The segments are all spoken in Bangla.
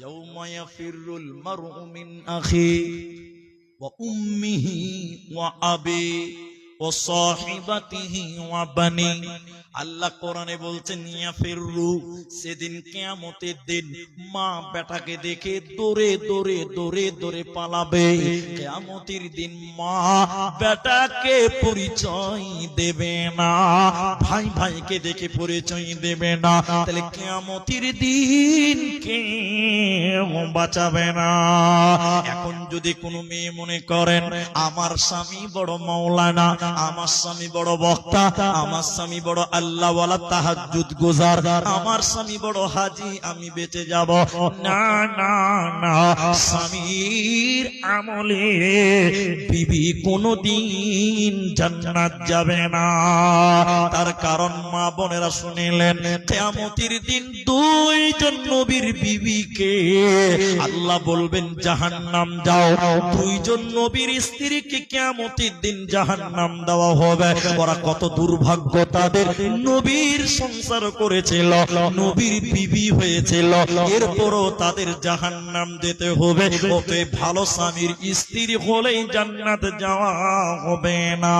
يوم يفر المرء من أخيه وأمه وأبيه ওয়া সাহিবাতিহি ওয়া বানি। আল্লাহ কোরআনে বলছেন ইয়াফিরু সেদিন কিয়ামতের দিন মা বেটাকে দেখে দৌড়ে দৌড়ে দৌড়ে দৌড়ে পালাবে। কিয়ামতের দিন মা বেটাকে পরিচয় দেবে না, ভাই ভাইকে দেখে পরিচয় দেবে না। তাহলে কিয়ামতের দিন কেউ বাঁচাবে না? এখন যদি কোনো মেয়ে মনে করেন, আমার স্বামী বড় মাওলানা আমার স্বামী বড় বক্তা, আমার স্বামী বড় আল্লাহ ওয়ালা তাহাজ্জুদ গুজার। আমার স্বামী বড় হাজি, আমি বেঁচে যাব। না না না, স্বামীর আমলে বিবি কোনদিন জান্নাত যাবে না। তার কারণ মা বোনেরা শুনিলেন, কিয়ামতের দিন দুইজন নবীর বিবিকে আল্লাহ বলবেন, জাহান্নাম যাও। দুইজন নবীর স্ত্রীকে কিয়ামতের দিন জাহান্নাম দেওয়া হবে। ওরা কত দুর্ভাগ্য তাদের। নবীর সংসার করেছিল, নবীর বিবি হয়েছিল। এরপরও তাদের জাহান্নাম যেতে হবে। ওতে ভালো স্বামীর স্ত্রী হলেই জান্নাত যাওয়া হবে না।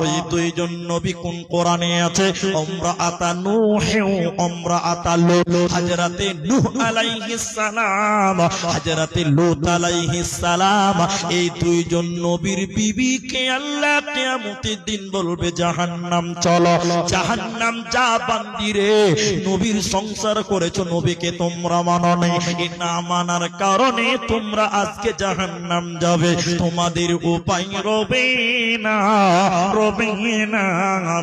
ওই দুইজন নবী কোন কোরআনে আছে? আমরা আতা নূহেও আমরা আতা লূত। হযরতে নূহ আলাইহিস সালাম হযরতে লূত আলাইহিস সালাম। এই দুইজন নবীর বিবিকে আল্লাহ কিয়ামতের দিন বলবে যা নবীর সংসার করেছ নবীকে তোমরা মানো না। মানার কারণে তোমরা আজকে যাবে। তোমাদের উপায় রবে না রবে না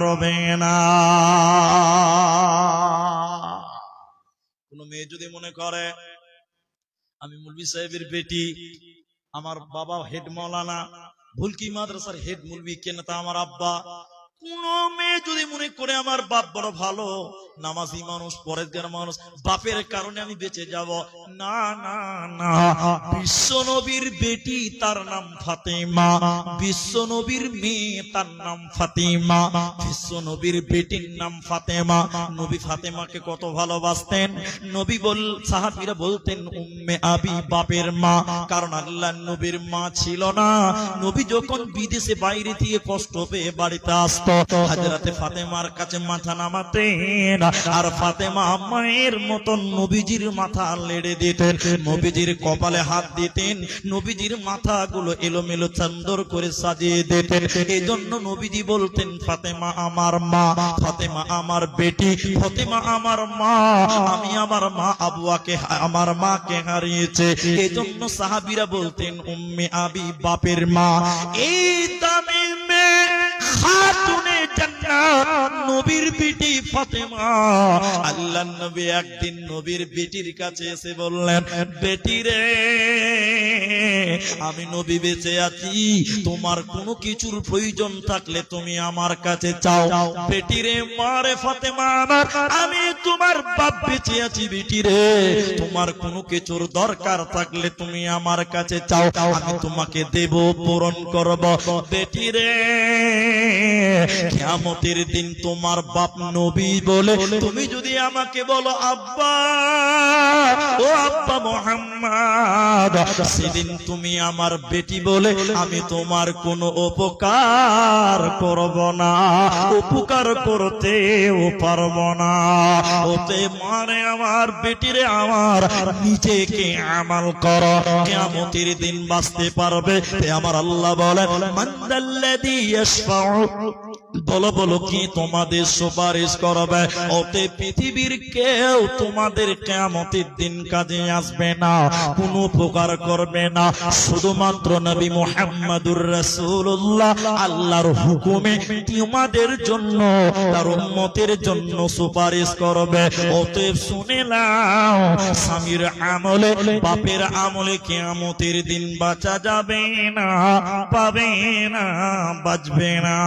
রবে না। কোন মেয়ে যদি মনে করে, আমি মুলবি সাহেবের বেটি, আমার বাবা হেড ভুলকি মাদ্রাসার হেড মুলবি কেন তা আমার আব্বা? কোন মেয়ে যদি মনে করে আমার বাপ বড় ভালো নামাজি মানুষ, পরেজগার মানুষ, বাপের কারণে আমি বেঁচে যাব। না না না বিশ্ব নবীর বেটি তার নাম ফাতেমা বিশ্ব নবীর মেয়ে তার নাম ফাতেমা বিশ্ব নবীর বেটির নাম ফাতেমা। নবী ফাতেমাকে কত ভালোবাসতেন। নবী বল, সাহাবীরা বলতেন, উম্মে আবি বাপের মা। কারণ আল্লাহ নবীর মা ছিল না। নবী যখন বিদেশে বাইরে থেকে কষ্ট পেয়ে বাড়িতে আসতো হাজরাতে ফাতেমার কাছে মাথা নামাতেন। আর ফাতেমা মায়ের মতন নবীজির মাথা লেড়ে দিতেন, নবীজির কপালে হাত দিতেন, নবীজির মাথাগুলো এলোমেলো চান্দর করে সাজিয়ে দিতেন। এই জন্য নবীজি বলতেন, ফাতেমা আমার মা, ফাতেমা আমার বেটি, ফাতেমা আমার মা, আমি আমার মা আবুয়াকে আমার মাকে হারিয়েছে। এই জন্য সাহাবিরা বলতেন, উম্মে আবি বাপের মা। এই দামি খাতুনে নবীর বেটি ফাতেমা। আল্লাহর নবী একদিন নবীর বেটির কাছে এসে বললেন বেটি রে আমি নবী বেঁচে আছি, তোমার কোনো কিছুর প্রয়োজন থাকলে তুমি আমার কাছে চাও। বেটি রে মারে ফাতেমা আমার, আমি তোমার বাপ বেঁচে আছি বেটি রে তোমার কোনো কিছুর দরকার থাকলে তুমি আমার কাছে চাও। আমি তোমাকে দেব, পূরণ করব। বেটি রে কিয়ামতের দিন তোমার বাপ নবী বলে, তুমি যদি আমাকে বলো, আব্বা, ও আব্বা মোহাম্মদ সেদিন তুমি আমার বেটি বলে আমি তোমার কোনো উপকার করব না, উপকার করতেও পারব না। ওতে মারে আমার বেটিরে আমার নিজেকে আমাল কর, কিয়ামতের দিন বাঁচতে পারবে। আমার আল্লাহ মান্দাল্লাযী বলো বলো, কি তোমাদের সুপারিশ করবে? ওতে পৃথিবীর কেউ তোমাদের কেমতের দিন কাজে আসবে না, কোন উপকার করবে না, শুধুমাত্র নবী মোহাম্মদুর রাসূলুল্লাহ, আল্লাহর হুকুমে তোমাদের জন্য, তার উম্মতের জন্য সুপারিশ করবে। অতএব শুনে নাও, স্বামীর আমলে, বাপের আমলে কেয়ামতের দিন বাঁচা যাবে না, পাবে না, বাঁচবে না।